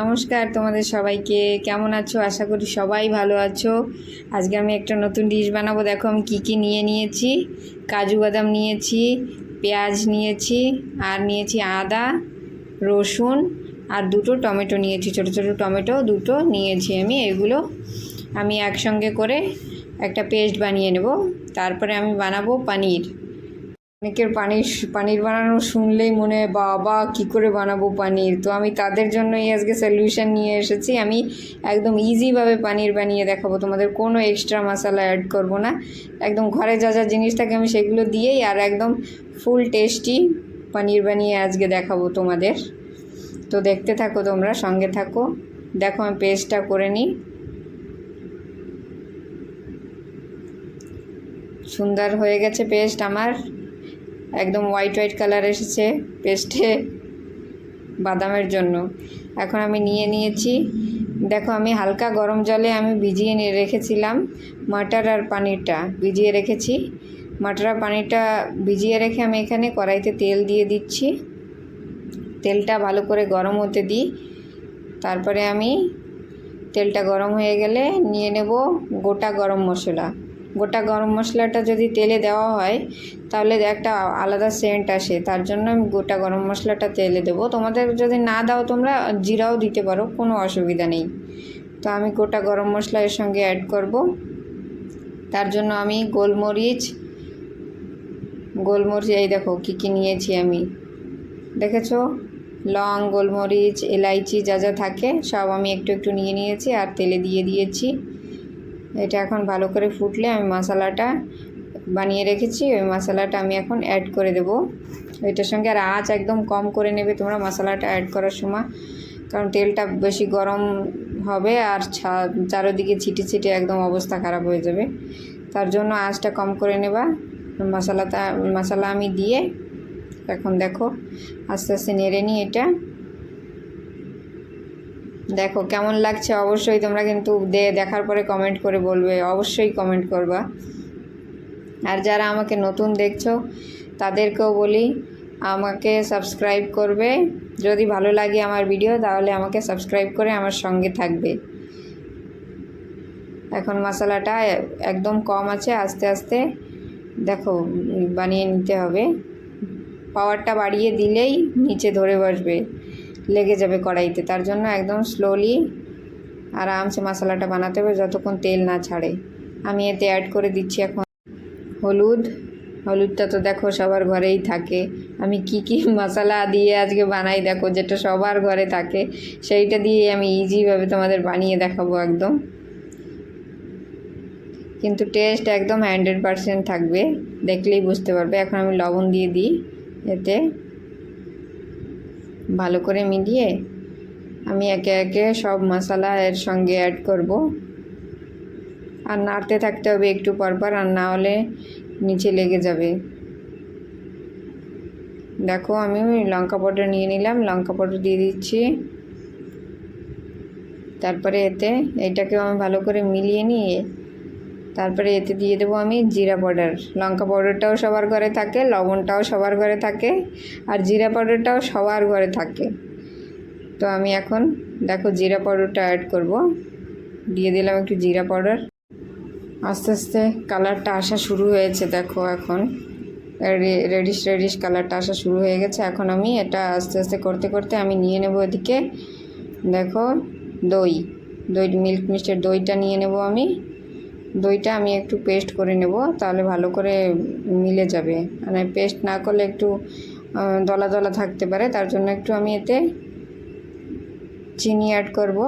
নমস্কার তোমাদের সবাইকে। কেমন আছো? আশা করি সবাই ভালো আছো। আজকে আমি একটা নতুন ডিশ বানাবো। দেখো আমি কী কী নিয়ে নিয়েছি। কাজু বাদাম নিয়েছি, পেঁয়াজ নিয়েছি, আর নিয়েছি আদা, রসুন, আর দুটো টমেটো নিয়েছি। ছোটো ছোটো টমেটো দুটো নিয়েছি আমি। এগুলো আমি একসঙ্গে করে একটা পেস্ট বানিয়ে নেব। তারপরে আমি বানাবো পানির। অনেকের পানির পানির বানানো শুনলেই মনে হয়, বাবা, কী করে বানাবো পানির? তো আমি তাদের জন্যই আজকে সলিউশন নিয়ে এসেছি। আমি একদম ইজিভাবে পানির বানিয়ে দেখাবো। তোমাদের কোনো এক্সট্রা মশলা অ্যাড করব না। একদম ঘরে যা যা জিনিস থাকে আমি সেগুলো দিয়েই আর একদম ফুল টেস্টি পানির বানিয়ে আজকে দেখাবো তোমাদের। তো দেখতে থাকো তোমরা, সঙ্গে থাকো। দেখো আমি পেস্টটা করে নিই। সুন্দর হয়ে গেছে পেস্ট আমার। একদম হোয়াইট হোয়াইট কালার এসেছে পেস্টে বাদামের জন্য। এখন আমি নিয়ে নিয়েছি। দেখো, আমি হালকা গরম জলে আমি ভিজিয়ে নিয়ে রেখেছিলাম মাটার আর পানিরটা। ভিজিয়ে রেখেছি। মাটার আর পানিরটা ভিজিয়ে রেখে আমি এখানে কড়াইতে তেল দিয়ে দিচ্ছি। তেলটা ভালো করে গরম হতে দিই। তারপরে আমি তেলটা গরম হয়ে গেলে নিয়ে নেব গোটা গরম মশলা। গোটা গরম মশলাটা যদি তেলে দেওয়া হয়, তাহলে একটা আলাদা সেন্ট আসে। তার জন্য আমি গোটা গরম মশলাটা তেলে দেবো। তোমাদের যদি না দাও তোমরা, জিরাও দিতে পারো, কোনো অসুবিধা নেই। তো আমি গোটা গরম মশলা এর সঙ্গে অ্যাড করব। তার জন্য আমি গোলমরিচ গোলমরিচ, এই দেখো কী কী নিয়েছি আমি। দেখেছ? লং, গোলমরিচ, এলাইচি যা যা থাকে, সব আমি একটু একটু নিয়ে নিয়েছি আর তেলে দিয়ে দিয়েছি। এটা এখন ভালো করে ফুটলে আমি মশলাটা বানিয়ে রেখেছি। ওই মশলাটা আমি এখন অ্যাড করে দেব। এটার সঙ্গে আর আঁচ একদম কম করে নেবে তোমরা মশলাটা অ্যাড করার সময়। কারণ তেলটা বেশি গরম হবে আর চারোদিকে ছিটে ছিটে একদম অবস্থা খারাপ হয়ে যাবে। তার জন্য আঁচটা কম করে নেবা। মশলাটা, মশলা আমি দিয়ে এখন দেখো আস্তে আস্তে নেড়ে নিই এটা দেখো, কেমন লাগছে? অবশ্যই তোমরা কিন্তু দে, দেখার পরে কমেন্ট করে বলবে। অবশ্যই কমেন্ট করবা। আর যারা আমাকে নতুন দেখছ, তাদেরকেও বলি, আমাকে সাবস্ক্রাইব করবে। যদি ভালো লাগে আমার ভিডিও তাহলে আমাকে সাবস্ক্রাইব করে আমার সঙ্গে থাকবে। এখন মশলাটা একদম কম আছে, আস্তে আস্তে দেখো বানিয়ে নিতে হবে। পাওয়ারটা বাড়িয়ে দিলেই নিচে ধরে বসবে। লেগে যাবে কড়াইতে। তার জন্য একদম স্লোলি আরামসে মশলাটা বানাতে হবে যতক্ষণ তেল না ছাড়ে। আমি এতে অ্যাড করে দিচ্ছি এখন হলুদ। হলুদটা তো দেখো সবার ঘরেই থাকে। আমি কি কি মশলা দিয়ে আজকে বানাই দেখো, যেটা সবার ঘরে থাকে, সেইটা দিয়ে আমি ইজিভাবে তোমাদের বানিয়ে দেখাবো একদম। কিন্তু টেস্ট একদম হান্ড্রেড পারসেন্ট থাকবে, দেখলেই বুঝতে পারবে। এখন আমি লবণ দিয়ে দিই এতে। ভালো করে মিলিয়ে আমি একে একে সব মশলা এর সঙ্গে অ্যাড করব। আর নাড়তে থাকতে হবে একটু পরপর আর না হলে নিচে লেগে যাবে। দেখো আমি লঙ্কা পাউডার নিয়ে নিলাম, লঙ্কা পাউডার দিয়ে দিচ্ছি। তারপরে এতে এইটাকেও আমি ভালো করে মিলিয়ে নিয়ে তারপরে এতে দিয়ে দেবো আমি জিরা পাউডার। লঙ্কা পাউডারটাও সবার ঘরে থাকে, লবণটাও সবার ঘরে থাকে, আর জিরা পাউডারটাও সবার ঘরে থাকে। তো আমি এখন দেখো জিরা পাউডারটা অ্যাড করব। দিয়ে দিলাম একটু জিরা পাউডার। আস্তে আস্তে কালারটা আসা শুরু হয়েছে, দেখো এখন। রেডিশ রেডিশ কালারটা আসা শুরু হয়ে গেছে। এখন আমি এটা আস্তে আস্তে করতে করতে আমি নিয়ে নেব এদিকে। দেখো দই দই, মিল্ক মিষ্টের দইটা নিয়ে নেব আমি। দইটা আমি একটু পেস্ট করে নেব, তাহলে ভালো করে মিলে যাবে। মানে পেস্ট না করলে একটু দলা দলা থাকতে পারে, তার জন্য একটু আমি এতে চিনি অ্যাড করব।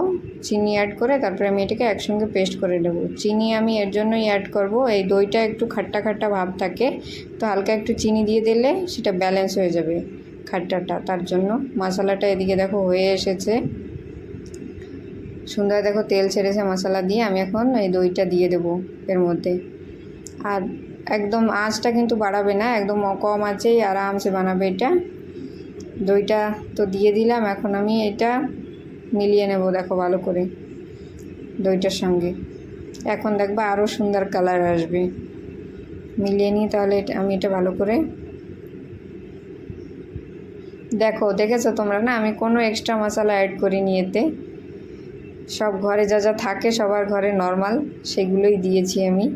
চিনি অ্যাড করে তারপরে আমি এটাকে একসঙ্গে পেস্ট করে নেব। চিনি আমি এর জন্যই অ্যাড করব, এই দইটা একটু খাট্টা খাট্টা ভাব থাকে, তো হালকা একটু চিনি দিয়ে দিলে সেটা ব্যালেন্স হয়ে যাবে খাট্টাটা, তার জন্য। মশলাটা এদিকে দেখো হয়ে এসেছে। সুন্দর দেখো তেল ছেড়েছে মশলা দিয়ে, আমি এখন এই দইটা দিয়ে দেবো এর মধ্যে। আর একদম আঁচটা কিন্তু বাড়াবে না, একদম কম আঁচেই আরামসে বানাবে এটা। দইটা তো দিয়ে দিলাম, এখন আমি এটা মিলিয়ে নেব, দেখো ভালো করে দইটার সঙ্গে। এখন দেখবা আরও সুন্দর কালার আসবে। মিলিয়ে নিই তাহলে আমি এটা ভালো করে দেখো, দেখেছ তোমরা না? আমি কোনো এক্সট্রা মশলা অ্যাড করিনি এতে। সব ঘরে যা যা থাকে সবার ঘরে নর্মাল সেগুলোই দিয়েছি আমি।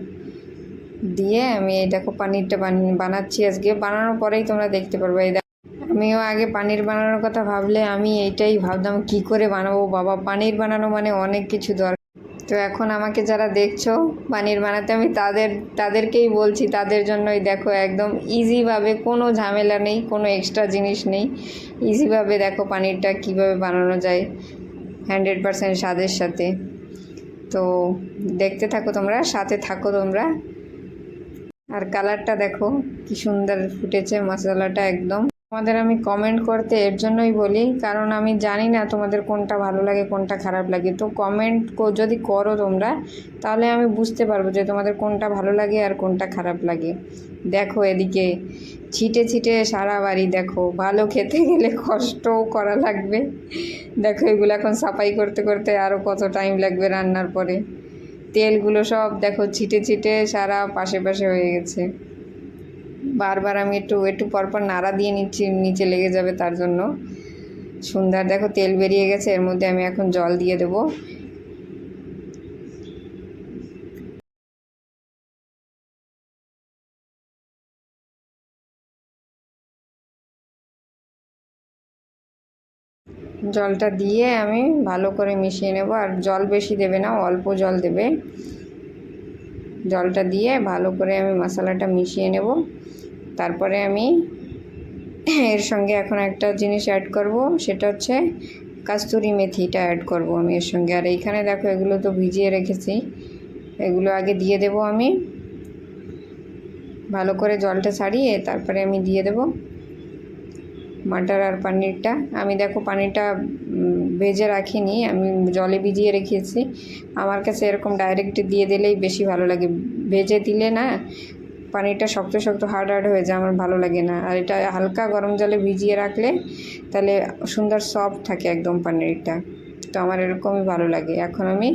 দিয়ে আমি এই দেখো পানিরটা বানাচ্ছি আজকে। বানানোর পরেই তোমরা দেখতে পারবে। এই আমিও আগে পানির বানানোর কথা ভাবলে আমি এইটাই ভাবতাম, কি করে বানাবো বাবা? পানির বানানো মানে অনেক কিছু দরকার তো এখন আমাকে যারা দেখছ পানির বানাতে, আমি তাদের, তাদেরকেই বলছি, তাদের জন্যই দেখো একদম ইজিভাবে কোনো ঝামেলা নেই, কোনো এক্সট্রা জিনিস নেই। ইজিভাবে দেখো পানিরটা কীভাবে বানানো যায়। হান্ড্রেড পারসেন্ট স্বাদের সাথে। তো দেখতে থাকো তোমরা, সাথে থাকো তোমরা। আর কালারটা দেখো, কি সুন্দর ফুটেছে, মশলাটা একদম। তোমাদের আমি কমেন্ট করতে এর জন্যই বলি, কারণ আমি জানি না তোমাদের কোনটা ভালো লাগে, কোনটা খারাপ লাগে। তো কমেন্ট যদি করো তোমরা, তাহলে আমি বুঝতে পারব যে তোমাদের কোনটা ভালো লাগে আর কোনটা খারাপ লাগে। দেখো এদিকে, ছিটে ছিটে সারা বাড়ি দেখো, ভালো খেতে গেলে কষ্টও করা লাগবে। দেখো এগুলো এখন সাফাই করতে করতে আরও কত টাইম লাগবে রান্নার পরে। তেলগুলো সব দেখো ছিটে ছিটে সারা পাশে পাশে হয়ে গেছে। বারবার আমি একটু একটু পরপর নাড়া দিয়ে নিচ্ছি নিচে লেগে যাবে তার জন্য। সুন্দর, দেখো তেল বেরিয়ে গেছে, এর মধ্যে আমি এখন জল দিয়ে দেবো। জলটা দিয়ে আমি ভালো করে মিশিয়ে নেব, আর জল বেশি দেবে না, অল্প জল দেবে। জলটা দিয়ে ভালো করে আমি মশলাটা মিশিয়ে নেব। তারপরে আমি এর সঙ্গে এখন একটা জিনিস অ্যাড করব, সেটা হচ্ছে কাস্তুরি মেথিটা অ্যাড করব আমি এর সঙ্গে। আর এইখানে দেখো, এগুলো তো ভিজিয়ে রেখেছি। এগুলো আগে দিয়ে দেব আমি। ভালো করে জলটা ছাড়িয়ে তারপরে আমি দিয়ে দেব মাটার আর পানিরটা। আমি দেখো, পানিটা ভেজে রাখিনি, আমি জলে ভিজিয়ে রেখেছি। আমার কাছে এরকম ডাইরেক্ট দিয়ে দিলেই বেশি ভালো লাগে। ভেজে দিলে না পানিরটা শক্ত শক্ত হার্ড হার্ড হয়ে যায়, আমার ভালো লাগে না। আর এটা হালকা গরম জলে ভিজিয়ে রাখলে তাহলে সুন্দর সফট থাকে একদম পানিরটা। তো আমার এরকমই ভালো লাগে। এখন আমি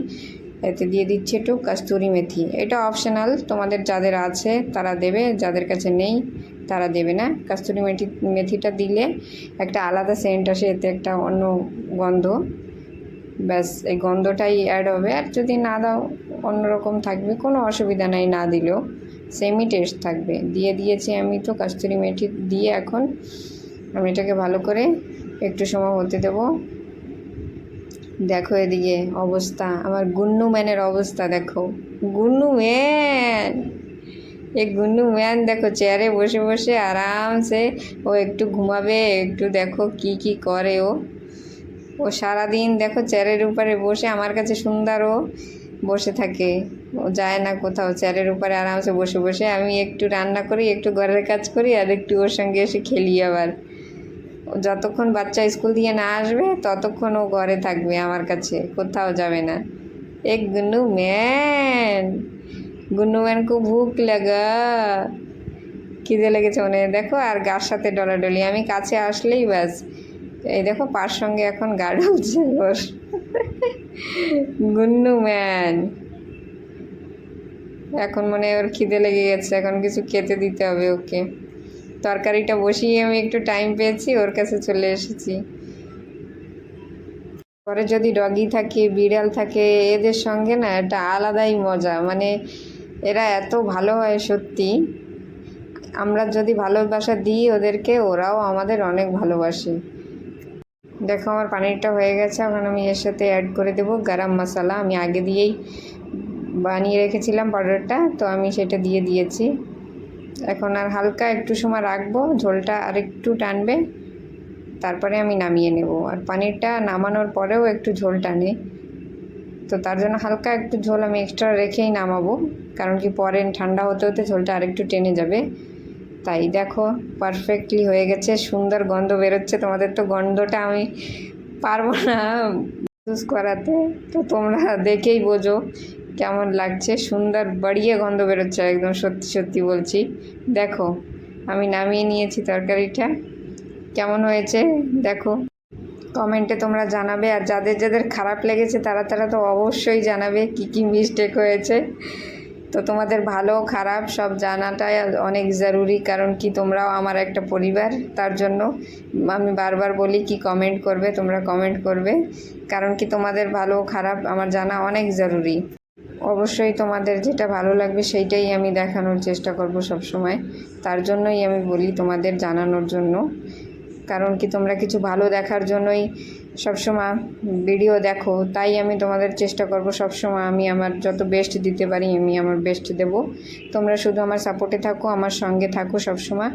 এতে দিয়ে দিচ্ছি একটু কাস্তুরি মেথি। এটা অপশনাল তোমাদের যাদের আছে তারা দেবে, যাদের কাছে নেই তারা দেবে না। কাস্তুরি মেথি, মেথিটা দিলে একটা আলাদা সেন্ট আসে, এতে একটা অন্য গন্ধ। ব্যাস, এই গন্ধটাই অ্যাড হবে। আর যদি না দাও, অন্যরকম থাকবে, কোনো অসুবিধা নাই, না দিলেও। সেমই টেস্ট থাকবে। দিয়ে দিয়েছি আমি তো কাস্তুরি মেথি দিয়ে এখন আমি এটাকে ভালো করে একটু সময় হতে দেবো। দেখো এদিকে অবস্থা, আমার গুন্নু ম্যানের অবস্থা দেখো। গুন্নু ম্যান! এই গুন্নু ম্যান দেখো চেয়ারে বসে বসে আরামসে ও একটু ঘুমাবে, একটু দেখো কি কি করে ও। ও সারাদিন দেখো চেয়ারের উপরে বসে, আমার কাছে সুন্দর ও। বসে থাকে। ও যায় না কোথাও চেয়ারের উপরে আরামসে বসে বসে। আমি একটু রান্না করি, একটু ঘরের কাজ করি, আর একটু ওর সঙ্গে এসে খেলি আবার। যতক্ষণ বাচ্চা স্কুল দিয়ে না আসবে, ততক্ষণ ও ঘরে থাকবে আমার কাছে, কোথাও যাবে না। এক গুন্নু ম্যান গুন্নু ম্যান খুব ভুক লাগা। খিদে লেগেছে মনে দেখো, আর গার সাথে ডলাডলি। আমি কাছে আসলেই ব্যাস। এই দেখো, পার সঙ্গে এখন গা ঢুকছে ওর গুন্নু ম্যান। এখন মনে ওর খিদে লেগে গেছে, এখন কিছু খেতে দিতে হবে ওকে। তরকারিটা বসিয়ে আমি একটু টাইম পেয়েছি, ওর কাছে চলে এসেছি। পরে যদি ডগি থাকে, বিড়াল থাকে, এদের সঙ্গে না একটা আলাদাই মজা। মানে এরা এত ভালো হয় সত্যি। আমরা যদি ভালোবাসা দিই ওদেরকে, ওরাও আমাদের অনেক ভালোবাসে। দেখো, আমার পানিরটা হয়ে গেছে। এখন আমি এর সাথে অ্যাড করে দেবো গরম মশলা আমি আগে দিয়েই বানিয়ে রেখেছিলাম পাউডারটা, তো আমি সেটা দিয়ে দিয়েছি। এখন আর হালকা একটু সময় রাখব, ঝোলটা আর একটু টানবে। তারপরে আমি নামিয়ে নেব। আর পানিরটা নামানোর পরেও একটু ঝোল টানে। তো তার জন্য হালকা একটু ঝোল আমি এক্সট্রা রেখেই নামাবো। কারণ কি পরে ঠান্ডা হতে হতে ঝোলটা আরেকটু টেনে যাবে। তাই দেখো পারফেক্টলি হয়ে গেছে, সুন্দর গন্ধ বেরোচ্ছে। তোমাদের তো গন্ধটা আমি পারব না ইউজ করাতে। তো তোমরা দেখেই বোঝো কেমন লাগছে। সুন্দর বাড়িয়ে গন্ধ বেরোচ্ছে একদম, সত্যি সত্যি বলছি। দেখো, আমি নামিয়ে নিয়েছি তরকারিটা। কেমন হয়েছে? দেখো, কমেন্টে তোমরা জানাবে। আর যাদের যাদের খারাপ লেগেছে, তারা তারা তো অবশ্যই জানাবে কি কি মিস্টেক হয়েছে। তো তোমাদের ভালো, খারাপ সব জানাটাই অনেক জরুরি, কারণ কি তোমরাও আমার একটা পরিবার, তার জন্য আমি বারবার বলি কি কমেন্ট করবে, তোমরা কমেন্ট করবে, কারণ কি তোমাদের ভালো, খারাপ আমার জানা অনেক জরুরি। অবশ্যই তোমাদের যেটা ভালো লাগবে সেইটাই আমি দেখানোর চেষ্টা করব সব সময়, তার জন্যই আমি বলি তোমাদের জানানোর জন্য, কারণ কি তোমরা কিছু ভালো দেখার জন্যই সবসময় ভিডিও দেখো, তাই আমি তোমাদের চেষ্টা করব সবসময় আমি আমার যত বেস্ট দিতে পারি আমি আমার বেস্ট দেব। তোমরা শুধু আমার সাপোর্টে থাকো, আমার সঙ্গে থাকো সবসময়।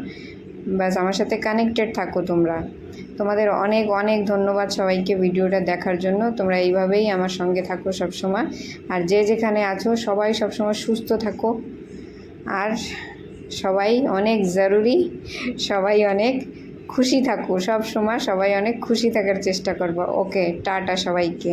ব্যাস, আমার সাথে কানেক্টেড থাকো তোমরা। তোমাদের অনেক অনেক ধন্যবাদ সবাইকে ভিডিওটা দেখার জন্য। তোমরা এইভাবেই আমার সঙ্গে থাকো সবসময়। আর যে যেখানে আছো, সবাই সবসময় সুস্থ থাকো। আর সবাই অনেক জরুরি, সবাই অনেক খুশি থাকো। সব সময় সবাই অনেক খুশি থাকার চেষ্টা করব। ওকে টাটা সবাইকে।